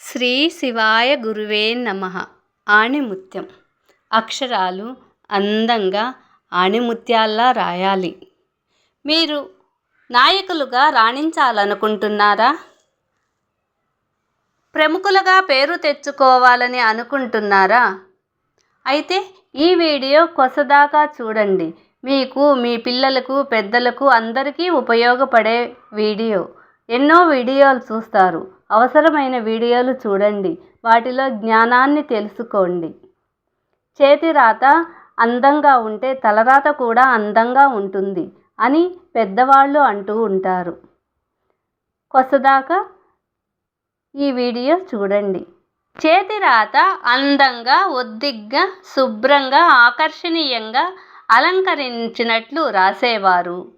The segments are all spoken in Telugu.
శ్రీ శివాయ గురువే నమ. ఆణిముత్యం. అక్షరాలు అందంగా ఆణిముత్యాల్లా రాయాలి. మీరు నాయకులుగా రాణించాలనుకుంటున్నారా? ప్రముఖులుగా పేరు తెచ్చుకోవాలని అనుకుంటున్నారా? అయితే ఈ వీడియో కొసదాకా చూడండి. మీకు మీ పిల్లలకు పెద్దలకు అందరికీ ఉపయోగపడే వీడియో. ఎన్నో వీడియోలు చూస్తారు. అవసరమైన వీడియోలు చూడండి. వాటిలో జ్ఞానాన్ని తెలుసుకోండి. చేతి రాత అందంగా ఉంటే తలరాత కూడా అందంగా ఉంటుంది అని పెద్దవాళ్ళు అంటూ ఉంటారు. కొసదాకా ఈ వీడియో చూడండి. చేతి రాత అందంగా ఒద్దిగ్గా శుభ్రంగా ఆకర్షణీయంగా అలంకరించినట్లు రాసేవారు.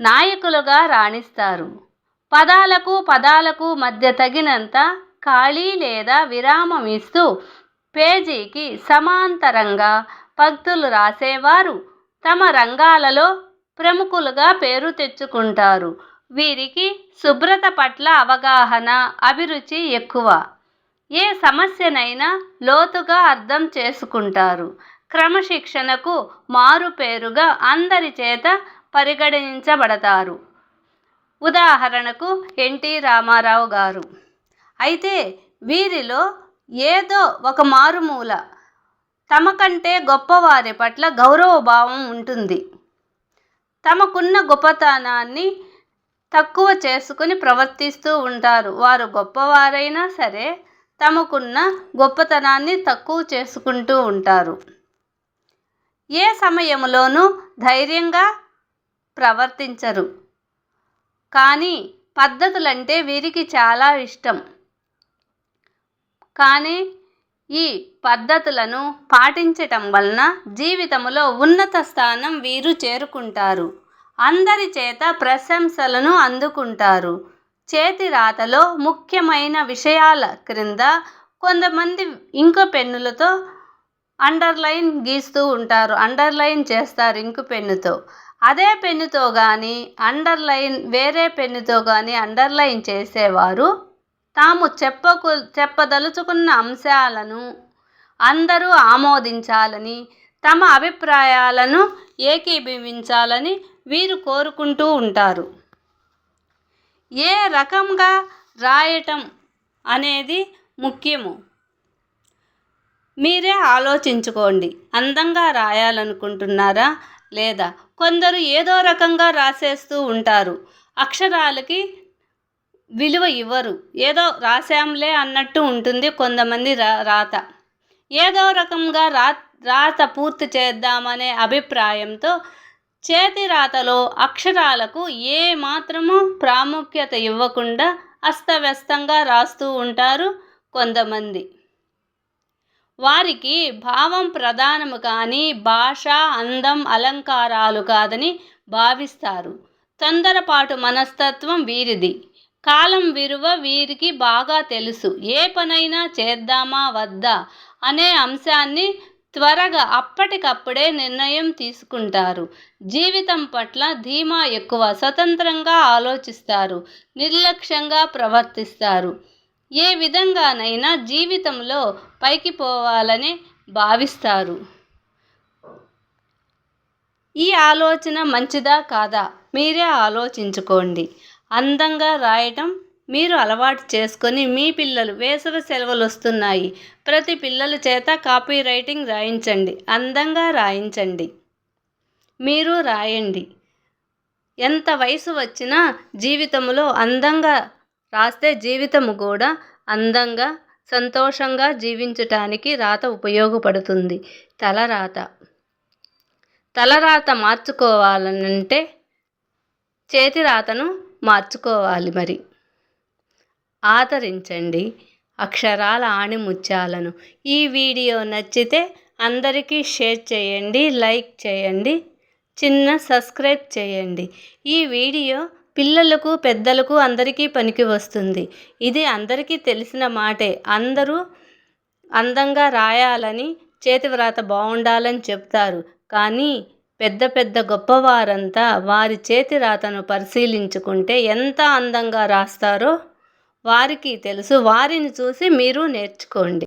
నాయకులుగా రాణిస్తారు. పదాలకు పదాలకు మధ్య తగినంత ఖాళీ లేదా విరామం ఇస్తూ పేజీకి సమాంతరంగా పంక్తులు రాసేవారు. తమ రంగాలలో ప్రముఖులుగా పేరు తెచ్చుకుంటారు. వీరికి శుభ్రత పట్ల అవగాహన అభిరుచి ఎక్కువ. ఏ సమస్యనైనా లోతుగా అర్థం చేసుకుంటారు. క్రమశిక్షణకు మారుపేరుగా అందరి చేత పరిగణించబడతారు. ఉదాహరణకు ఎన్టీ రామారావు గారు. అయితే వీరిలో ఏదో ఒక మారుమూల తమ కంటే గొప్పవారి పట్ల గౌరవభావం ఉంటుంది. తమకున్న గొప్పతనాన్ని తక్కువ చేసుకుని ప్రవర్తిస్తూ ఉంటారు. వారు గొప్పవారైనా సరే తమకున్న గొప్పతనాన్ని తక్కువ చేసుకుంటూ ఉంటారు. ఏ సమయంలోనూ ధైర్యంగా ప్రవర్తించరు. కానీ పద్ధతులంటే వీరికి చాలా ఇష్టం. కానీ ఈ పద్ధతులను పాటించటం వలన జీవితంలో ఉన్నత స్థానం వీరు చేరుకుంటారు. అందరి చేత ప్రశంసలను అందుకుంటారు. చేతి రాతలో ముఖ్యమైన విషయాల క్రింద కొంతమంది ఇంకో పెన్నులతో అండర్లైన్ గీస్తూ ఉంటారు. అండర్లైన్ చేస్తారు ఇంకు పెన్నుతో. అదే పెన్నుతో కానీ అండర్లైన్ వేరే పెన్నుతో కానీ అండర్లైన్ చేసేవారు. తాము చెప్పకు చెప్పదలుచుకున్న అంశాలను అందరూ ఆమోదించాలని తమ అభిప్రాయాలను ఏకీభవించాలని వీరు కోరుకుంటూ ఉంటారు. ఏ రకంగా రాయటం అనేది ముఖ్యము. మీరే ఆలోచించుకోండి. అందంగా రాయాలనుకుంటున్నారా? లేదా కొందరు ఏదో రకంగా రాసేస్తూ ఉంటారు. అక్షరాలకి విలువ ఇవ్వరు. ఏదో రాసాంలే అన్నట్టు ఉంటుంది కొంతమంది రా రాత. ఏదో రకంగా రా రాత పూర్తి చేద్దామనే అభిప్రాయంతో చేతి రాతలో అక్షరాలకు ఏ మాత్రము ప్రాముఖ్యత ఇవ్వకుండా అస్తవ్యస్తంగా రాస్తూ ఉంటారు కొంతమంది. వారికి భావం ప్రధానము కానీ భాష అందం అలంకారాలు కాదని భావిస్తారు. తొందరపాటు మనస్తత్వం వీరిది. కాలం విలువ వీరికి బాగా తెలుసు. ఏ పనైనా చేద్దామా వద్దా అనే అంశాన్ని త్వరగా అప్పటికప్పుడే నిర్ణయం తీసుకుంటారు. జీవితం పట్ల ధీమా ఎక్కువ స్వతంత్రంగా ఆలోచిస్తారు. నిర్లక్ష్యంగా ప్రవర్తిస్తారు. ఏ విధంగానైనా జీవితంలో పైకి పోవాలని భావిస్తారు. ఈ ఆలోచన మంచిదా కాదా? మీరే ఆలోచించుకోండి. అందంగా రాయటం మీరు అలవాటు చేసుకొని మీ పిల్లలు వేసవి సెలవులు వస్తున్నాయి ప్రతి పిల్లల చేత కాపీ రైటింగ్ రాయించండి. అందంగా రాయించండి. మీరు రాయండి. ఎంత వయసు వచ్చినా జీవితంలో అందంగా రాస్తే జీవితము కూడా అందంగా సంతోషంగా జీవించటానికి రాత ఉపయోగపడుతుంది. తలరాత. తలరాత మార్చుకోవాలనంటే చేతి రాతను మార్చుకోవాలి మరి. ఆదరించండి అక్షరాల ఆణిముత్యాలను. ఈ వీడియో నచ్చితే అందరికీ షేర్ చేయండి లైక్ చేయండి చిన్న సబ్స్క్రైబ్ చేయండి. ఈ వీడియో పిల్లలకు పెద్దలకు అందరికీ పనికి వస్తుంది. ఇది అందరికీ తెలిసిన మాటే. అందరూ అందంగా రాయాలని చేతి వ్రాత బాగుండాలని చెప్తారు. కానీ పెద్ద పెద్ద గొప్పవారంతా వారి చేతి రాతను పరిశీలించుకుంటే ఎంత అందంగా రాస్తారో వారికి తెలుసు. వారిని చూసి మీరు నేర్చుకోండి.